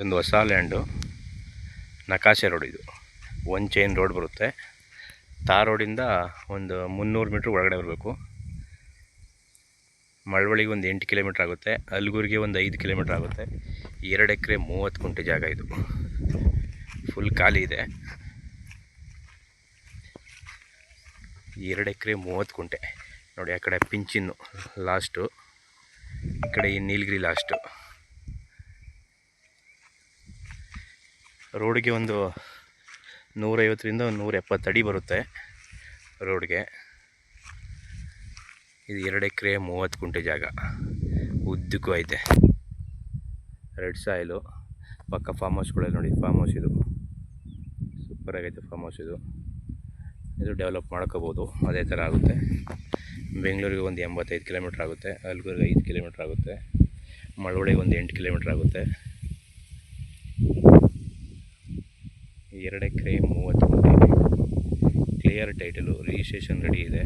ಒಂದು ಹೊಸ ಲ್ಯಾಂಡು. ನಕಾಶೆ ರೋಡ್ ಇದು. ಒನ್ ಚೈನ್ ರೋಡ್ ಬರುತ್ತೆ. ತಾರ್ ರೋಡಿಂದ ಒಂದು ಮುನ್ನೂರು ಮೀಟ್ರ್ ಒಳಗಡೆ ಬರಬೇಕು. ಮಳವಳ್ಳಿಗೆ ಒಂದು ಎಂಟು ಕಿಲೋಮೀಟ್ರ್ ಆಗುತ್ತೆ. ಅಲ್ಗೂರಿಗೆ ಒಂದು ಐದು ಕಿಲೋಮೀಟ್ರ್ ಆಗುತ್ತೆ. ಎರಡು ಎಕರೆ ಮೂವತ್ತು ಕುಂಟೆ ಜಾಗ ಇದು. ಫುಲ್ ಖಾಲಿ ಇದೆ. ಎರಡು ಎಕರೆ ಮೂವತ್ತು ಕುಂಟೆ ನೋಡಿ, ಆ ಕಡೆ ಪಿಂಚಿನ್ನು ಲಾಸ್ಟು. ಈ ಕಡೆ ಈ ನೀಲಗಿರಿ ಲಾಸ್ಟು. ರೋಡ್ಗೆ ಒಂದು ನೂರೈವತ್ತರಿಂದ ನೂರ ಎಪ್ಪತ್ತು ಅಡಿ ಬರುತ್ತೆ ರೋಡ್ಗೆ. ಇದು ಎರಡು ಎಕರೆ ಮೂವತ್ತು ಕುಂಟೆ ಜಾಗ. ಉದ್ದಕ್ಕೂ ಐತೆ. Red soil. ಪಕ್ಕ ಫಾರ್ಮ್ ಹೌಸ್ಗಳಲ್ಲಿ ನೋಡಿ ಫಾರ್ಮ್ ಹೌಸ್ ಇದು. ಸೂಪರಾಗೈತೆ ಫಾರ್ಮ್ ಹೌಸ್ ಇದು. ಇದು ಡೆವಲಪ್ ಮಾಡ್ಕೋಬೋದು, ಅದೇ ಥರ ಆಗುತ್ತೆ. ಬೆಂಗಳೂರಿಗೆ ಒಂದು ಎಂಬತ್ತೈದು ಕಿಲೋಮೀಟ್ರ್ ಆಗುತ್ತೆ, ಅಲ್ಗೂರಿಗೆ ಐದು ಕಿಲೋಮೀಟ್ರ್ ಆಗುತ್ತೆ. ಮಳವಳ್ಳಿಗೆ ಒಂದು ಎಂಟು ಕಿಲೋಮೀಟ್ರ್ ಆಗುತ್ತೆ. ಎರಡು ಎಕರೆ ಮೂವತ್ತು ಕ್ಲಿಯರ್ ಟೈಟಲು ರಿಜಿಸ್ಟ್ರೇಷನ್ ರೆಡಿ ಇದೆ.